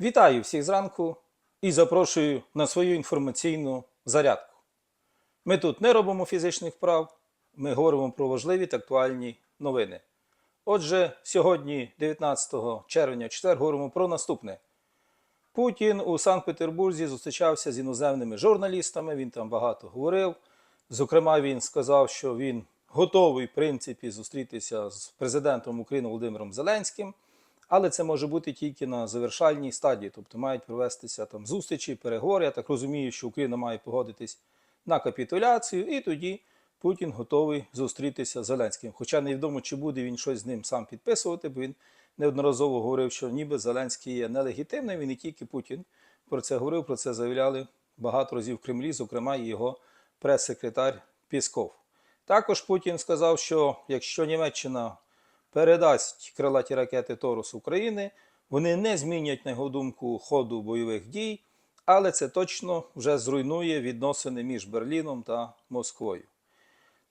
Вітаю всіх зранку і запрошую на свою інформаційну зарядку. Ми тут не робимо фізичних вправ, ми говоримо про важливі та актуальні новини. Отже, сьогодні, 19 червня, четвер, говоримо про наступне. Путін у Санкт-Петербурзі зустрічався з іноземними журналістами, він там багато говорив. Зокрема, він сказав, що він готовий, в принципі, зустрітися з президентом України Володимиром Зеленським, але це може бути тільки на завершальній стадії, тобто мають провестися там зустрічі, переговори. Я так розумію, що Україна має погодитись на капітуляцію, і тоді Путін готовий зустрітися з Зеленським. Хоча невідомо, чи буде він щось з ним сам підписувати, бо він неодноразово говорив, що ніби Зеленський є нелегітимним, і не тільки Путін про це говорив, про це заявляли багато разів в Кремлі, зокрема і його прес-секретар Пісков. Також Путін сказав, що якщо Німеччина передасть крилаті ракети Торус України, вони не змінять, на його думку, ходу бойових дій, але це точно вже зруйнує відносини між Берліном та Москвою.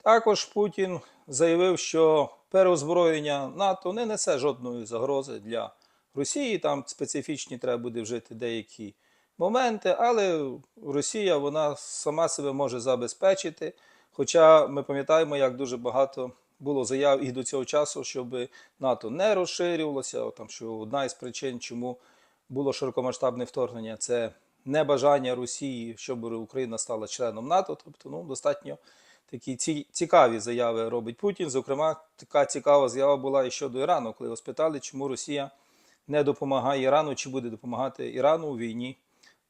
Також Путін заявив, що переозброєння НАТО не несе жодної загрози для Росії. Там специфічні треба буде вжити деякі моменти, але Росія вона сама себе може забезпечити. Хоча ми пам'ятаємо, як дуже багато було заяв і до цього часу, щоб НАТО не розширювалося. Там що одна із причин, чому було широкомасштабне вторгнення, це небажання Росії, щоб Україна стала членом НАТО. Тобто, ну достатньо такі ці, цікаві заяви робить Путін. Зокрема, така цікава заява була і щодо Ірану, коли його спитали, чому Росія не допомагає Ірану, чи буде допомагати Ірану у війні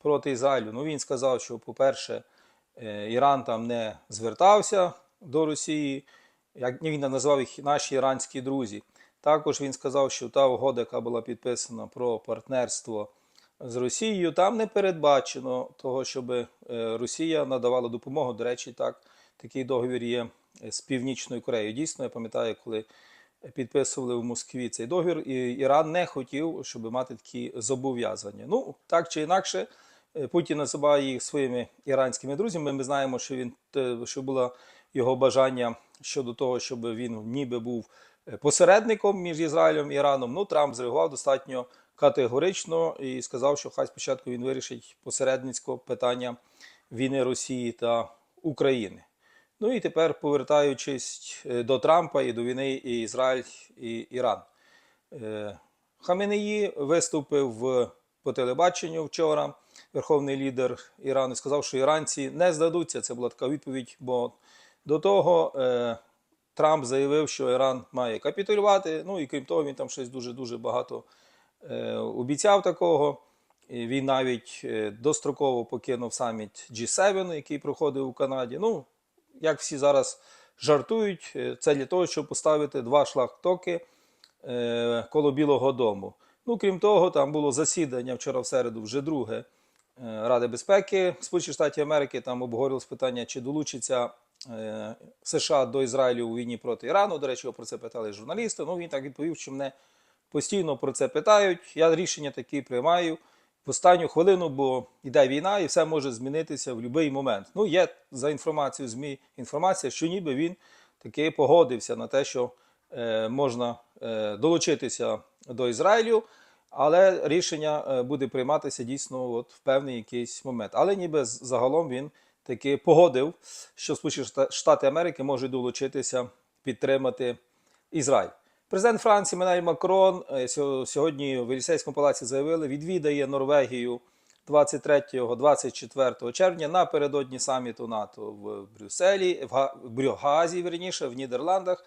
проти Ізраїлю. Ну він сказав, що, по-перше, е, Іран там не звертався до Росії, як він назвав їх наші іранські друзі. Також він сказав, що та угода, яка була підписана про партнерство з Росією, там не передбачено того, щоб е, Росія надавала допомогу. До речі, так, такий договір є з Північною Кореєю. Дійсно, я пам'ятаю, коли підписували в Москві цей договір, і Іран не хотів, щоб мати такі зобов'язання. Ну, так чи інакше, е, Путін називає їх своїми іранськими друзями. Ми знаємо, що він що було його бажання щодо того, щоб він ніби був е, посередником між Ізраїлем і Іраном. Ну, Трамп зреагував достатньо категорично і сказав, що хай спочатку він вирішить посередницько питання війни Росії та України. Ну і тепер, повертаючись е, до Трампа і до війни і Ізраїль і Іран. Е, Хаменеї виступив по телебаченню вчора, верховний лідер Ірану, сказав, що іранці не здадуться. Це була така відповідь, бо до того е, Трамп заявив, що Іран має капітулювати. Ну і крім того, він там щось дуже-дуже багато е, обіцяв такого. Він навіть е, достроково покинув саміт G7, який проходив у Канаді. Ну, як всі зараз жартують, е, це для того, щоб поставити два шлагтоки е, коло Білого Дому. Ну, крім того, там було засідання вчора в середу, вже друге е, Ради безпеки Сполучених Штатів Америки. Там обговорювалось питання, чи долучиться США до Ізраїлю у війні проти Ірану. До речі, його про це питали журналісти. Ну, він так відповів, що мене постійно про це питають. Я рішення такі приймаю в останню хвилину, бо йде війна і все може змінитися в будь-який момент. Ну, є за інформацією ЗМІ інформація, що ніби він таки погодився на те, що е, можна е, долучитися до Ізраїлю, але рішення е, буде прийматися дійсно от, в певний якийсь момент. Але ніби загалом він таки погодив, що Сполучені Шта- Штати Америки можуть долучитися підтримати Ізраїль. Президент Франції Менель Макрон е, сьогодні в Єлісейському палаці заявили, відвідає Норвегію 23-24 червня напередодні саміту НАТО в Брюсселі, в Брюгазі, верніше, в Нідерландах.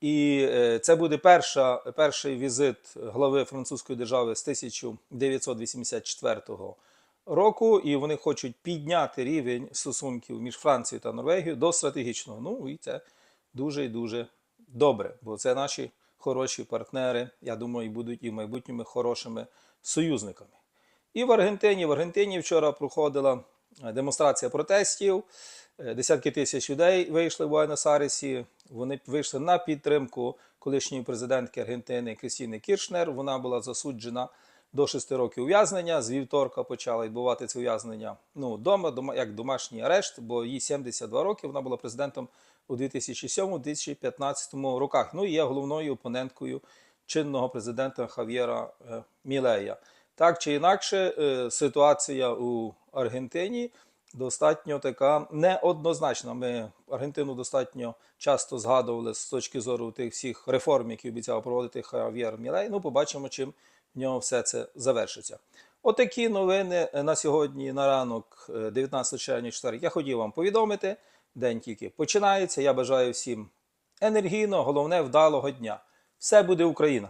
І е, це буде перша, перший візит глави французької держави з 1984 року, і вони хочуть підняти рівень стосунків між Францією та Норвегією до стратегічного. Ну і це дуже і дуже добре, бо це наші хороші партнери. Я думаю, будуть і в майбутньому хорошими союзниками. І в Аргентині. В Аргентині вчора проходила е, демонстрація протестів. Е, Десятки тисяч людей вийшли в Буенос-Айресі. Вони вийшли на підтримку колишньої президентки Аргентини Крістіни Кіршнер. Вона була засуджена до 6 років ув'язнення. З вівторка почала відбувати це ув'язнення ну, вдома, як домашній арешт, бо їй 72 роки. Вона була президентом у 2007-2015 роках. Ну і є головною опоненткою чинного президента Хав'єра е, Мілея. Так чи інакше, е, ситуація у Аргентині достатньо така неоднозначна. Ми Аргентину достатньо часто згадували з точки зору тих всіх реформ, які обіцяв проводити Хав'єр Мілей. Ну, побачимо, чим в нього все це завершиться. Отакі новини на сьогодні, на ранок, е, 19 червня, четвер. Я хотів вам повідомити. День тільки починається. Я бажаю всім енергійного, головне, вдалого дня. Все буде Україна!